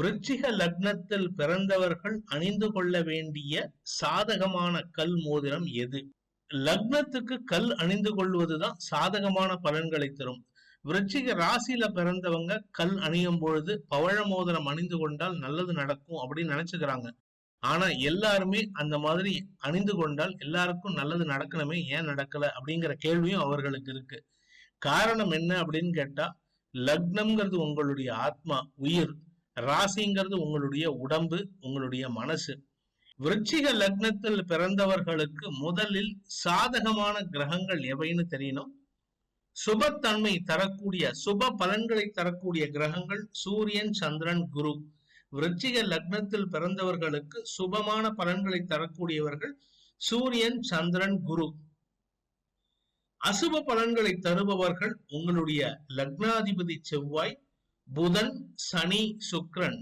விருச்சிக லக்னத்தில் பிறந்தவர்கள் அணிந்து கொள்ள வேண்டிய சாதகமான கல் மோதிரம் எது? லக்னத்துக்கு கல் அணிந்து கொள்வதுதான் சாதகமான பலன்களை தரும். விருச்சிக ராசியில பிறந்தவங்க கல் அணியும் பொழுது பவழ மோதிரம் அணிந்து கொண்டால் நல்லது நடக்கும் அப்படின்னு நினைச்சுக்கிறாங்க. ஆனா எல்லாருமே அந்த மாதிரி அணிந்து கொண்டால் எல்லாருக்கும் நல்லது நடக்கணுமே ஏன் நடக்கல அப்படிங்கிற கேள்வியும் அவர்களுக்கு இருக்கு. காரணம் என்ன அப்படின்னு கேட்டா லக்னம்ங்கிறது உங்களுடைய ஆத்மா உயிர். ராசிங்கிறது உங்களுடைய உடம்பு உங்களுடைய மனசு. விருச்சிக லக்னத்தில் பிறந்தவர்களுக்கு முதலில் சாதகமான கிரகங்கள் எவைன்னு தெரியணும். சுபத்தன்மை தரக்கூடிய சுப பலன்களை தரக்கூடிய கிரகங்கள் சூரியன் சந்திரன் குரு. விருச்சிக லக்னத்தில் பிறந்தவர்களுக்கு சுபமான பலன்களை தரக்கூடியவர்கள் சூரியன் சந்திரன் குரு. அசுப பலன்களை தருபவர்கள் உங்களுடைய லக்னாதிபதி செவ்வாய் புதன் சனி சுக்ரன்.